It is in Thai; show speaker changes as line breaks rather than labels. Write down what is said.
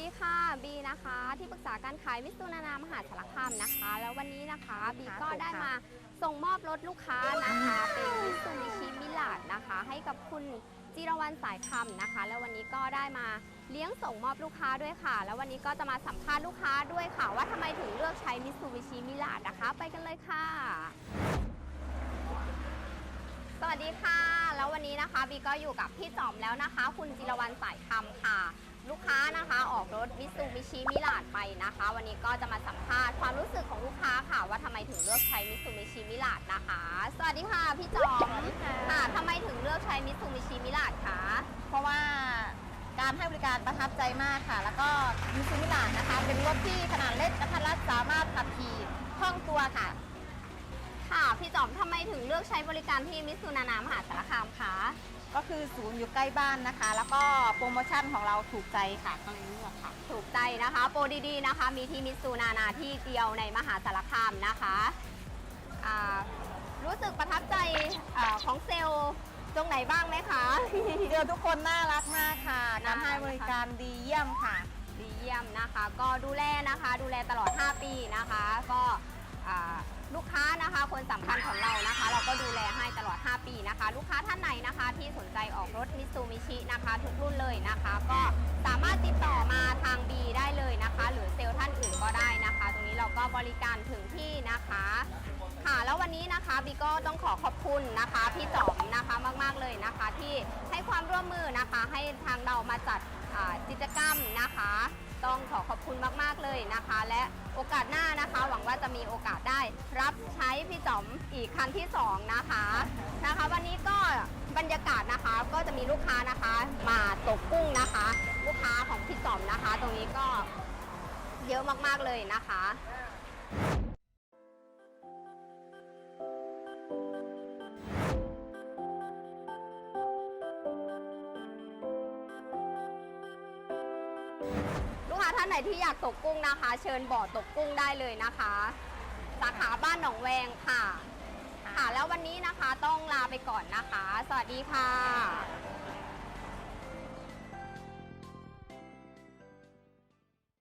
ดีค่ะบีนะคะที่ปรึกษาการขายมิสซูนานามหาสารคามนะคะ แล้ววันนี้นะคะบีก็ได้มาส่งมอบรถลูกค้านะคะเป็นมิสซูมิชิมิลาดนะคะ ให้กับคุณจิรวรรณสายคำนะคะ แล้ววันนี้ก็ได้มาเลี้ยงส่งมอบลูกค้าด้วยค่ะ แล้ววันนี้ก็จะมาสัมภาษณ์ลูกค้าด้วยค่ะ ว่าทำไมถึงเลือกใช้มิสซูมิชิมิลาดนะคะ ไปกันเลยค่ะ สวัสดีค่ะ แล้ววันนี้นะคะบีก็อยู่กับพี่จอมแล้วนะคะ คุณจิรวรรณสายคำค่ะลูกค้านะคะ ออกรถมิตซูบิชิมิลาดไปนะคะ วันนี้ก็จะมาสัมภาษณ์ความรู้สึกของลูกค้าค่ะ ว่าทำไมถึงเลือกใช้มิตซูบิชิมิลาดนะคะ สวัสดีค่ะพี่จอม
สวัสดีค่ะ
ค่ะทำไมถึงเลือกใช้มิตซูบิชิมิลาดคะ
เพราะว่าการให้บริการประทับใจมากค่ะ แล้วก็มิซูมิลานนะคะ เป็นรถที่ขนาดเล็กกระทัดรัดสามารถขับขี่คล่องตัวค่ะ
ค่ะ พี่จอมทำไมถึงเลือกใช้บริการที่มิตซูนานามหาสารคามคะ
ก็คือศูนย์อยู่ใกล้บ้านนะคะ แล้วก็โปรโมชั่นของเราถูกใจค่ะก็เลยเลือกค่ะ
ถูกใจนะคะ โปรดีๆนะคะ มีที่มิตซูนานาที่เดียวในมหาสารคามนะคะอ่ารู้สึกประทับใจอาของเซลล์ตรงไหนบ้างไหมคะ
เจอทุกคนน่ารักมากค่ะ การให้บริการดีเยี่ยมค่ะ
ดีเยี่ยมนะคะ ก็ดูแลนะคะ ดูแลตลอด 5 ปีนะคะ ก็อ่าลูกค้านะคะ คนสำคัญของเรานะคะ นะคะ ลูกค้าท่านไหนนะคะ ที่สนใจออกรถมิตซูมิชินะคะ ทุกรุ่นเลยนะคะ ก็สามารถติดต่อมาทาง B ได้เลยนะคะ หรือเซลล์ท่านอื่นก็ได้นะคะ ตรงนี้เราก็บริการถึงที่นะคะ ค่ะแล้ววันนี้นะคะบีก็ต้องขอขอบคุณนะคะพี่จอมนะคะมาก ๆเลยนะคะ ที่ให้ความร่วมมือนะคะ ให้ทางเรามาจัดกิจกรรมนะคะ ต้องขอขอบคุณมาก ๆเลยนะคะ และโอกาสหน้านะคะหวัง จะมีโอกาสได้รับใช้พี่จอมอีกครั้งที่สองนะคะนะคะ วันนี้ก็บรรยากาศนะคะก็จะมีลูกค้านะคะ มาตกกุ้งนะคะ ลูกค้าของพี่จอมนะคะ ตรงนี้ก็เยอะมากๆเลยนะคะานไหนที่อยากตกกุ้งนะคะ เชิญบ่อตกกุ้งได้เลยนะคะ สาขาบ้านหนองแวงค่ะ ค่ะแล้ววันนี้นะคะต้องลาไปก่อนนะคะ สวัสดีค่ะ